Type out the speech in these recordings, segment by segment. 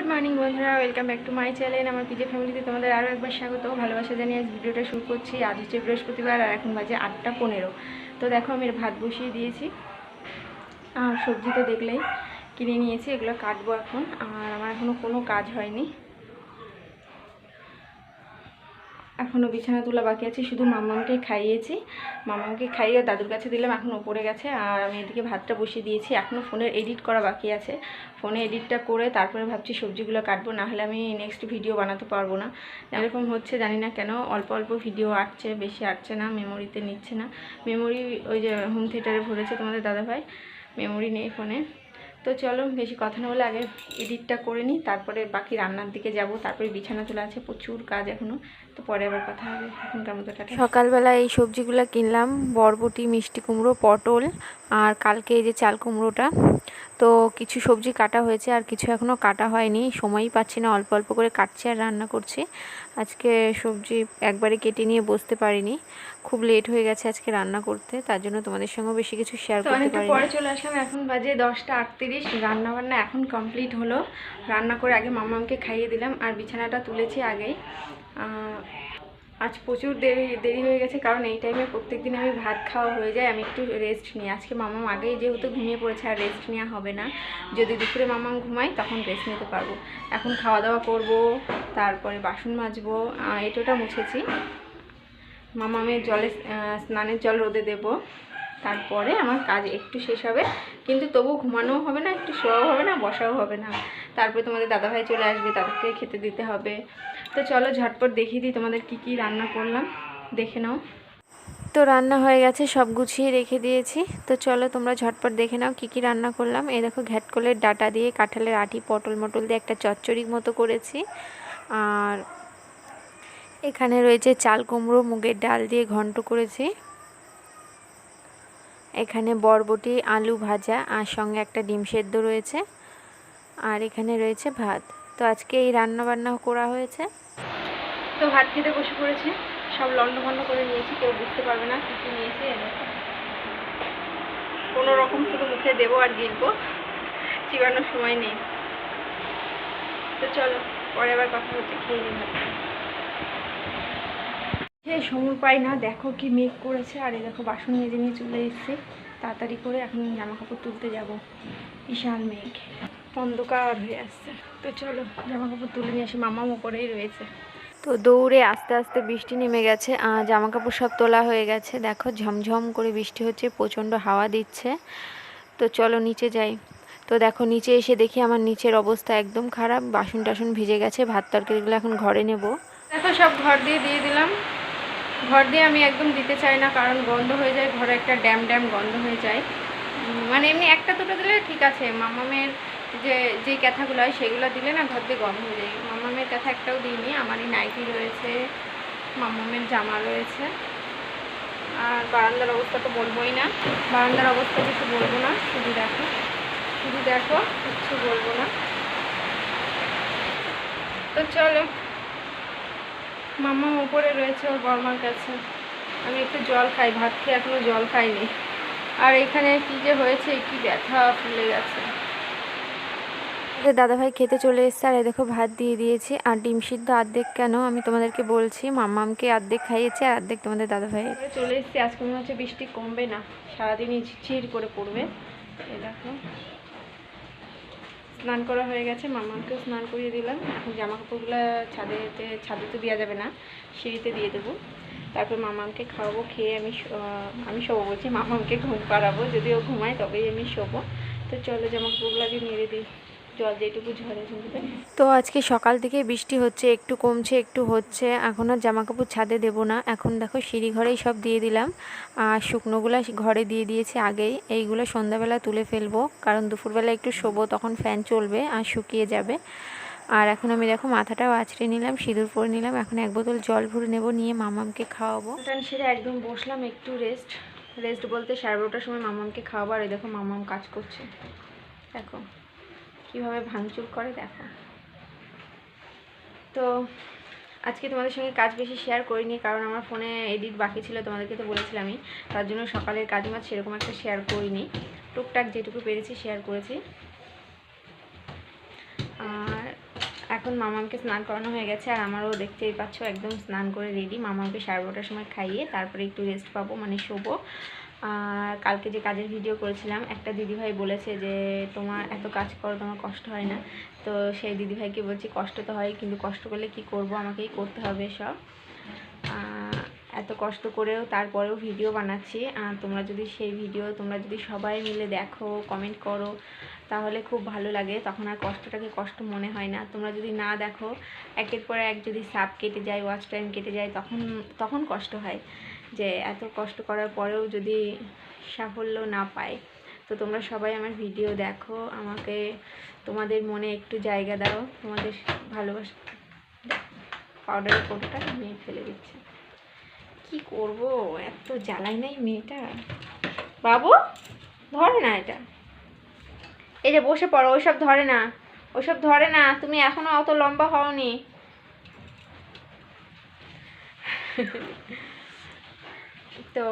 Good morning বন্ধুরা, welcome back to my channel আমার PJ ফ্যামিলিতে তোমাদের আরও একবার স্বাগত। ভালোবাসা জানিয়ে আজ ভিডিওটা শুরু করছি। আজ হচ্ছে বৃহস্পতিবার আর এখন বাজে আটটা পনেরো। তো দেখো আমি ভাত বসিয়ে দিয়েছি। আর সবজি তো দেখলেই কিনে নিয়েছি, এগুলো কাটবো এখন। আর আমার এখনও কোনো কাজ হয়নি। এখনও বিছানা তোলা বাকি আছে, শুধু মামামকে খাইয়েছি। মামামকে খাইয়ে দাদুর কাছে দিলাম, এখন ওপরে গেছে। আর আমি এদিকে ভাতটা বসিয়ে দিয়েছি এখনও ফোনের এডিট করা বাকি আছে। ফোনে এডিটটা করে তারপরে ভাবছি সবজিগুলো কাটবো, না হলে আমি নেক্সট ভিডিও বানাতে পারব না। এরকম হচ্ছে, জানি না কেন, অল্প অল্প ভিডিও আটছে, বেশি আটছে না মেমোরিতে নিচ্ছে না। মেমোরি ওই যে হোম থিয়েটারে ভরেছে তোমাদের দাদাভাই মেমোরি নেই ফোনে তো চলো, বেশি কথা না বলে আগে এডিটটা করে নিই। তারপরে বাকি রান্নার দিকে যাব। তারপরে বিছানা চলে আছে, প্রচুর কাজ এখনও তো পরে আবার কথা হবে এখনকার মতো টাটা। সকালবেলা এই সবজিগুলো কিনলাম, বরবটি, মিষ্টি কুমড়ো, পটল, আর কালকে এই যে চাল কুমড়োটা। তো কিছু সবজি কাটা হয়েছে আর কিছু এখনও কাটা হয়নি। সময়ই পাচ্ছি না অল্প অল্প করে কাটছি আর রান্না করছি। আজকে সবজি একবারে কেটে নিয়ে বসতে পারিনি। খুব লেট হয়ে গেছে আজকে রান্না করতে তার জন্য তোমাদের সঙ্গে বেশি কিছু শেয়ার করতে পারিনি। পরে চলে আসলাম এখন বাজে দশটা আটত্রিশ রান্না বান্না এখন কমপ্লিট হলো। রান্না করে আগে মামামকে খাইয়ে দিলাম আর বিছানাটা তুলেছি আগেই। আজ প্রচুর দেরি দেরি হয়ে গেছে, কারণ এই টাইমে প্রত্যেক দিন আমি ভাত খাওয়া হয়ে যায়, আমি একটু রেস্ট নিই। আজকে মামাম আগেই যেহেতু ঘুমিয়ে পড়েছে, আর রেস্ট নেওয়া হবে না। যদি দুপুরে মামাম ঘুমায়, তখন রেস্ট নিতে পারব। এখন খাওয়া দাওয়া করব, তারপরে বাসন মাজবো এঁটোটা মুছেছি। মামামের জলে স্নানের জল রোদে দেব। তারপরে আমার কাজ একটু শেষ হবে, কিন্তু তবু ঘুমানোও হবে না, একটু শোয়াও হবে না, বসাও হবে না। তারপরে তোমাদের দাদাভাই চলে আসবে, তাদেরকে খেতে দিতে হবে। তো চলো ঝটপট দেখিয়ে দিই তোমাদের কি কি রান্না করলাম, দেখে নাও। তো রান্না হয়ে গেছে, সব গুছিয়ে রেখে দিয়েছি। তো চলো তোমরা ঝটপট দেখে নাও কী কী রান্না করলাম। এই দেখো ঘ্যাটকলের ডাটা দিয়ে কাঁঠালের আটি, পটল মটল দিয়ে একটা চচ্চড়ির মতো করেছি। আর এখানে রয়েছে চাল কুমড়ো, মুগের ডাল দিয়ে ঘন্ট করেছি। এখানে বরবটি, আলু ভাজা, আর সঙ্গে একটা ডিম সেদ্ধ রয়েছে। আর এখানে রয়েছে ভাত। তো আজকে এই রান্না বান্না করা হয়েছে। তো ভাত খেতে বসে পড়েছি। সব লন্ডভন্ড করে নিয়েছি, কেউ বুঝতে পারবে না কী কী নিয়েছি কোনো রকম শুধু মুখে দেবো আর গিলবো। চিবানোর সময় নেই। তো চলো, পরে আবার কথা হচ্ছে, খেয়ে নিই ভাত। সময় পাই না, দেখো কি মেঘ করেছে। আর এই দেখো, বাসন মেজে নিয়ে চলে এসেছি। তাড়াতাড়ি করে এখন জামা কাপড় তুলতে যাব। বিশাল মেঘ। অন্ধকার হয়ে আসছে। তো চলো জামা কাপড় তুলে নিয়ে আসি মামাম ওপরেই রয়েছে। তো দৌড়ে আস্তে আস্তে বৃষ্টি নেমে গেছে আর জামা কাপড় সব তোলা হয়ে গেছে। দেখো ঝমঝম করে বৃষ্টি হচ্ছে প্রচণ্ড হাওয়া দিচ্ছে। তো চলো নিচে যাই। তো দেখো নিচে এসে দেখি আমার নিচের অবস্থা একদম খারাপ বাসন টাসন ভিজে গেছে ভাত তরকারিগুলো এখন ঘরে নেব। দেখো সব ঘর দিয়ে দিয়ে দিলাম। ঘর দিয়ে আমি একদম দিতে চাই না কারণ গন্ধ হয়ে যায় ঘরে একটা ড্যাম ড্যাম গন্ধ হয়ে যায়। মানে এমনি একটা দুটো দিলে ঠিক আছে মামামের যে যে ক্যাথাগুলো হয় সেগুলো দিলে না ঘর দিয়ে গন্ধ হয়ে যায়। মামামের ক্যাথা একটাও দিইনি, আমারই নাইটি রয়েছে, মামামের জামা রয়েছে। আর বারান্দার অবস্থা তো বলবোই না। বারান্দার অবস্থা কিছু বলব না, শুধু দেখো। শুধু দেখো, কিছু বলব না। তো চলো, মামা উপরে রয়েছে ওর বর্মার কাছে। আমি একটু জল খাই, ভাত খেয়ে এখনও জল খাইনি। আর এখানে কি যে হয়েছে, কি ব্যথা ফুলে গেছে। আমাদের দাদাভাই খেতে চলে এসছে, আর দেখো ভাত দিয়ে দিয়েছি। আর ডিম সিদ্ধ অর্ধেক কেন আমি তোমাদেরকে বলছি? মাম্মামকে অর্ধেক খাইয়েছি, আর অর্ধেক তোমাদের দাদাভাই। চলে এসেছি, আজকে মনে হচ্ছে বৃষ্টি কমবে না, সারাদিনই ঝিরঝির করে পড়বে। স্নান করা হয়ে গেছে, মামাকেও স্নান করিয়ে দিলাম। এখন জামা কাপড়গুলো ছাদেতে ছাদে তো দেওয়া যাবে না, সিঁড়িতে দিয়ে দেবো। তারপর মামাকে খাওয়াবো, খেয়ে আমি আমি শোবো বলছি মামাকে ঘুম পাড়াবো, যদি ও ঘুমায় তবেই আমি শোবো। তো চলো জামা কাপড়গুলো আগে মেরে দিই। জল যেটুকু ঝরে তো আজকে সকাল থেকে বৃষ্টি হচ্ছে একটু কমছে একটু হচ্ছে। এখন আর জামা কাপড় ছাদে দেবো না। এখন দেখো সিঁড়ি ঘরেই সব দিয়ে দিলাম। আর শুকনোগুলো ঘরে দিয়ে দিয়েছি আগেই। এইগুলো সন্ধ্যাবেলা তুলে ফেলব কারণ দুপুরবেলা একটু শোবো তখন ফ্যান চলবে আর শুকিয়ে যাবে। আর এখন আমি দেখো মাথাটাও আছড়ে নিলাম সিঁদুর পরে নিলাম। এখন এক বোতল জল ভরে নেব নিয়ে মামামকে খাওয়াবো। টান সেরে একদম বসলাম একটু রেস্ট রেস্ট বলতে সাড়ে বারোটার সময় মামামকে খাওয়াবার এই দেখো মামাম কাজ করছে। দেখো। কীভাবে ভাঙচুর করে দেখো। তো আজকে তোমাদের সঙ্গে কাজ বেশি শেয়ার করিনি, কারণ আমার ফোনে এডিট বাকি ছিল, তোমাদেরকে তো বলেছিলামই। তার জন্য সকালের কাজ মাছ সেরকম একটা শেয়ার করিনি। টুকটাক যেটুকু পেরেছি শেয়ার করেছি। আর এখন মামামকে স্নান করানো হয়ে গেছে, আর আমারও দেখতেই পাচ্ছ, একদম স্নান করে রেডি মামামকে সাড়ে বারোটার সময় খাইয়ে তারপরে একটু রেস্ট পাবো মানে শোবো। আর কালকে যে কাজের ভিডিও করেছিলাম, একটা দিদিভাই বলেছে যে, তোমার এত কাজ করো, তোমার কষ্ট হয় না। তো সেই দিদিভাইকে বলছি, কষ্ট তো হয়, কিন্তু কষ্ট করলে কি করব? আমাকেই করতে হবে সব। এত কষ্ট করেও তারপরেও ভিডিও বানাচ্ছি। তোমরা যদি সেই ভিডিও তোমরা যদি সবাই মিলে দেখো কমেন্ট করো তাহলে খুব ভালো লাগে। তখন আর কষ্টটাকে কষ্ট মনে হয় না। তোমরা যদি না দেখো, একের পর এক যদি সাপ কেটে যায় ওয়াচ টাইম কেটে যায়, তখন তখন কষ্ট হয়। যে এত কষ্ট করার পরেও যদি সাফল্য না পায়। তো তোমরা সবাই আমার ভিডিও দেখো, আমাকে তোমাদের মনে একটু জায়গা দাও। তোমাদের ভালোবাসা পাউডারের কোটোটা নিয়ে ফেলে দিচ্ছে। কি করব? এত জ্বালাই নাই মেয়েটা। বাবু, ধরে না এটা। এই যে বসে পড়ো, ওইসব ধরে না। ওইসব ধরে না, তুমি এখনও অত লম্বা হওনি। তো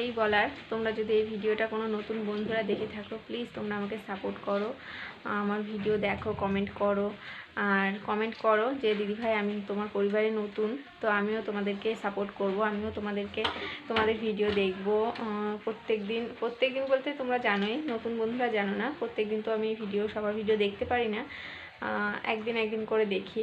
এই বলার। তোমরা যদি এই ভিডিওটা কোনো নতুন বন্ধুরা দেখে থাকো প্লিজ তোমরা আমাকে সাপোর্ট করো। আমার ভিডিও দেখো কমেন্ট করো। আর কমেন্ট করো যে, দিদিভাই, আমি তোমার পরিবারে নতুন, তো আমিও তোমাদেরকে সাপোর্ট করব, আমিও তোমাদেরকে, তোমাদের ভিডিও দেখব। প্রত্যেক দিন প্রত্যেক দিন বলতে তোমরা জানোই, নতুন বন্ধুরা জানো না। প্রত্যেক দিন তো আমি ভিডিও সবার ভিডিও দেখতে পারি না। একদিন একদিন করে দেখি।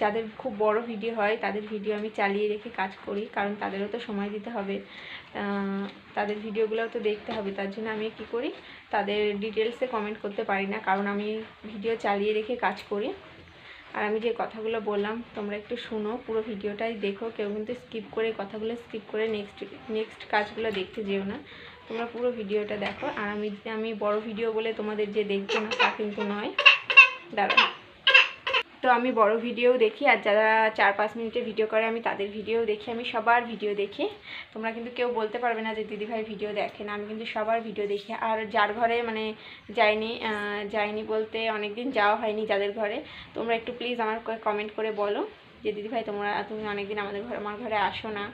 যাদের খুব বড় ভিডিও হয়, তাদের ভিডিও আমি চালিয়ে রেখে কাজ করি, কারণ তাদেরও তো সময় দিতে হবে। তাদের ভিডিওগুলোও তো দেখতে হবে, তার জন্য আমি কি করি, তাদের ডিটেলসে কমেন্ট করতে পারি না, কারণ আমি ভিডিও চালিয়ে রেখে কাজ করি। আর আমি যে কথাগুলো বললাম, তোমরা একটু শোনো, পুরো ভিডিওটাই দেখো, কেউ কিন্তু স্কিপ করে কথাগুলো স্কিপ করে নেক্সট নেক্সট কাজগুলো দেখতে যেও না। তোমরা পুরো ভিডিওটা দেখো, আর আমি আমি বড় ভিডিও বলে তোমাদের যে দেখব না, তা কিন্তু নয়। দাঁড়াও। তো আমি বড় ভিডিও দেখি, আর যারা চার পাঁচ মিনিটের ভিডিও করে, আমি তাদের ভিডিও দেখি, আমি সবার ভিডিও দেখি। তোমরা কিন্তু কেউ বলতে পারবে না যে দিদিভাই ভিডিও দেখে না, আমি কিন্তু সবার ভিডিও দেখি। আর যার ঘরে মানে যাইনি যাইনি বলতে অনেক দিন যাওয়া হয়নি যাদের ঘরে, তোমরা একটু প্লিজ আমার কমেন্ট করে বলো যে, দিদিভাই, তোমরা, তুমি অনেক দিন আমাদের ঘরে, আমার ঘরে আসো না,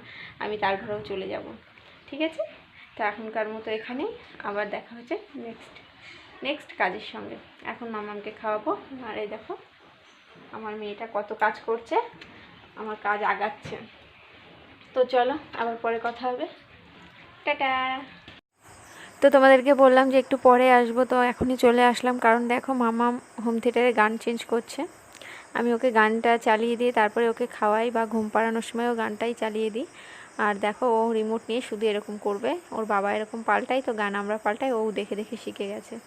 আমি তার ঘরেও চলে যাব। ঠিক আছে? তো এখনকার মতো এখানেই, আবার দেখা হচ্ছে নেক্সট নেক্সট কাজের সঙ্গে। এখন মামামকে খাওয়াবো, আর এই দেখো আমার মেয়েটা কত কাজ করছে, আমার কাজ আগাচ্ছে। তো চলো, আবার পরে কথা হবে। টাটা। তো তোমাদেরকে বললাম যে একটু পরে আসব, তো এখনই চলে আসলাম। কারণ দেখো, মামা হোম থিয়েটারে গান চেঞ্জ করছে। আমি ওকে গানটা চালিয়ে দিই তারপরে ওকে খাওয়াই বা ঘুম পাড়ানোর সময়ও গানটাই চালিয়ে দিই। আর দেখো, ও রিমোট নিয়ে শুধু এরকম করবে। ওর বাবা এরকম পাল্টাই তো গান আমরা পাল্টাই, ও দেখে দেখে শিখে গেছে।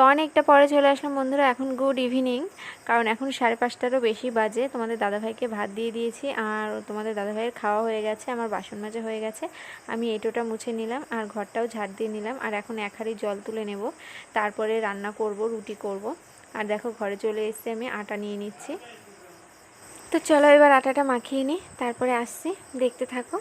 তো অনেকটা পরে চলে আসলাম বন্ধুরা, এখন গুড ইভিনিং কারণ এখন সাড়ে পাঁচটারও বেশি বাজে, তোমাদের দাদাভাইকে ভাত দিয়ে দিয়েছি, আর তোমাদের দাদাভাইয়ের খাওয়া হয়ে গেছে, আমার বাসন মাজা হয়ে গেছে, আমি এটোটা মুছে নিলাম, আর ঘরটাও ঝাড় দিয়ে নিলাম, আর এখন এক হাঁড়ি জল তুলে নেব, তারপরে রান্না করব, রুটি করব, আর দেখো ঘরে চলে এসেছি আমি, আটা নিয়ে নিচ্ছি। তো চলো এবার আটাটা মাখিয়ে নিই তারপরে আসছি, দেখতে থাকো।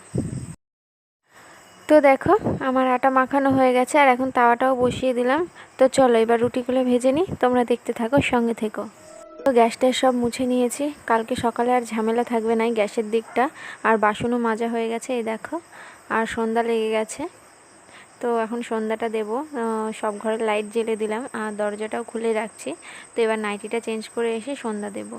তো দেখো, আমার আটা মাখানো হয়ে গেছে আর এখন তাওয়াটাও বসিয়ে দিলাম। তো চলো এবার রুটিগুলো ভেজে নিই, তোমরা দেখতে থাকো, সঙ্গে থেকো। তো গ্যাসটা সব মুছে নিয়েছি। কালকে সকালে আর ঝামেলা থাকবে না গ্যাসের দিকটা। আর বাসনও মাজা হয়ে গেছে, এই দেখো। আর সন্ধ্যা লেগে গেছে। তো এখন সন্ধ্যাটা দেবো। সব ঘরে লাইট জ্বেলে দিলাম। আর দরজাটাও খুলে রাখছি। তো এবার নাইটিটা চেঞ্জ করে এসে সন্ধ্যা দেবো।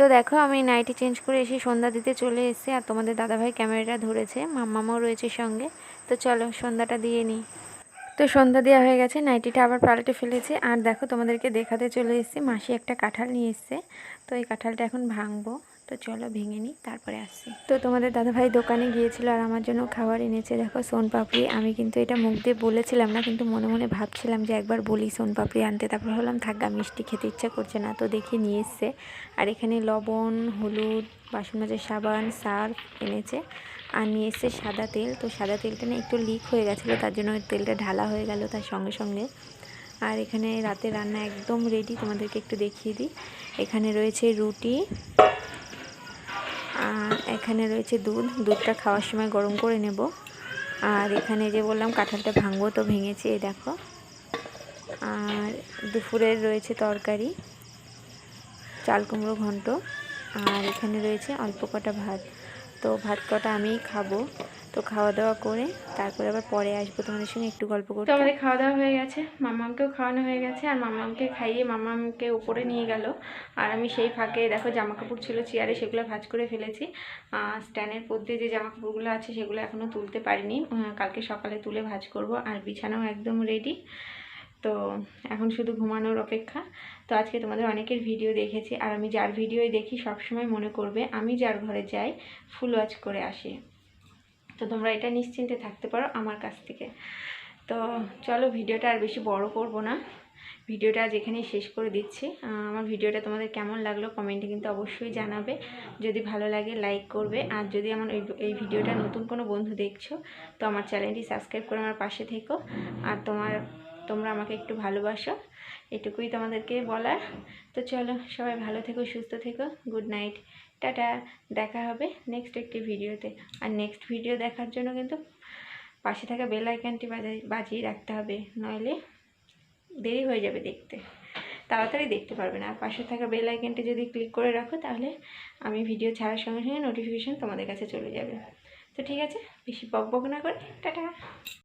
তো দেখো, আমি নাইটি চেঞ্জ করে এসে সন্ধ্যা দিতে চলে এসেছি আর তোমাদের দাদাভাই ক্যামেরাটা ধরেছে, মাম্মামাও রয়েছে সঙ্গে। তো চলো, সন্ধ্যাটা দিয়ে নিই। তো সন্ধ্যা দেওয়া হয়ে গেছে নাইটিটা আবার পাল্টে ফেলেছি। আর দেখো, তোমাদেরকে দেখাতে চলে এসেছি, মাসি একটা কাঁঠাল নিয়ে এসছে। তো এই কাঁঠালটা এখন ভাঙবো। তো চলো ভেঙে নিই, তারপরে আসছি। তো তোমাদের দাদাভাই দোকানে গিয়েছিল আর আমার জন্য খাবার এনেছে। দেখো সোন পাপড়ি আমি কিন্তু এটা মুখ দিয়ে বলেছিলাম না, কিন্তু মনে মনে ভাবছিলাম যে একবার বলি সোন পাপড়ি আনতে। তারপর হলাম থাকা মিষ্টি খেতে ইচ্ছা করছে না, তো দেখি নিয়ে এসছে। আর এখানে লবণ, হলুদ, বাসন মাজার সাবান, সার্ফ এনেছে। আর নিয়ে এসছে সাদা তেল। তো সাদা তেলটা না একটু লিক হয়ে গেছিল, তার জন্য তেলটা ঢালা হয়ে গেল তার সঙ্গে সঙ্গে। আর এখানে রাতে রান্না একদম রেডি তোমাদেরকে একটু দেখিয়ে দিই। এখানে রয়েছে রুটি আর এখানে রয়েছে দুধ। দুধটা খাওয়ার সময় গরম করে নেব। আর এখানে যে বললাম, কাঁঠালটা ভাঙবো তো ভেঙেছি এই দেখো। আর দুপুরের রয়েছে তরকারি, চাল কুমড়ো ঘন্ট। আর এখানে রয়েছে অল্প কটা ভাত। তো ভাত কটা আমি খাব। তো খাওয়া দাওয়া করে তারপরে আবার পরে আসব তোমাদের সঙ্গে একটু গল্প তো করতে। আমাদের খাওয়া দাওয়া হয়ে গেছে মামামকেও খাওয়ানো হয়ে গেছে আর মামামকে খাইয়ে মামামকে উপরে নিয়ে গেল। আর আমি সেই ফাঁকে দেখো জামা কাপড় ছিল চেয়ারে সেগুলো ভাঁজ করে ফেলেছি। স্ট্যান্ডের মধ্যে যে জামা কাপড়গুলো আছে সেগুলো এখনও তুলতে পারিনি। কালকে সকালে তুলে ভাঁজ করব আর বিছানাও একদম রেডি তো এখন শুধু ঘুমানোর অপেক্ষা। তো আজকে তোমাদের অনেকের ভিডিও দেখেছি আর আমি যার ভিডিওই দেখি সবসময় মনে করবে আমি যার ঘরে যাই ফুল ওয়াচ করে আসি। তো তোমরা এটা নিশ্চিন্তে থাকতে পারো আমার কাছ থেকে। তো চলো ভিডিওটা আর বেশি বড় করব না। ভিডিওটা আজ এখানেই শেষ করে দিচ্ছি। আমার ভিডিওটা তোমাদের কেমন লাগল কমেন্টে কিন্তু অবশ্যই জানাবে। যদি ভালো লাগে লাইক করবে। আর যদি আমার এই ভিডিওটা নতুন কোনো বন্ধু দেখছ, তো আমার চ্যানেলটি সাবস্ক্রাইব করে আমার পাশে থেকো। আর তোমার, তোমরা আমাকে একটু ভালোবাসো। এটুকুই তোমাদেরকে বলার। তো চলো সবাই ভালো থেকো, সুস্থ থেকো। Good night. টাটা, দেখা হবে নেক্সট একটি ভিডিওতে। আর নেক্সট ভিডিও দেখার জন্য কিন্তু পাশে থাকা বেল আইকনটি বাজিয়ে রাখতে হবে, নইলে দেরি হয়ে যাবে দেখতে। তাড়াতাড়ি দেখতে পারবে না। আর পাশে থাকা বেল আইকনটি যদি ক্লিক করে রাখো, তাহলে আমি ভিডিও ছাড়ার সঙ্গে সঙ্গে নোটিফিকেশান তোমাদের কাছে চলে যাবে। তো ঠিক আছে, বেশি বক বক না করে, টাটা।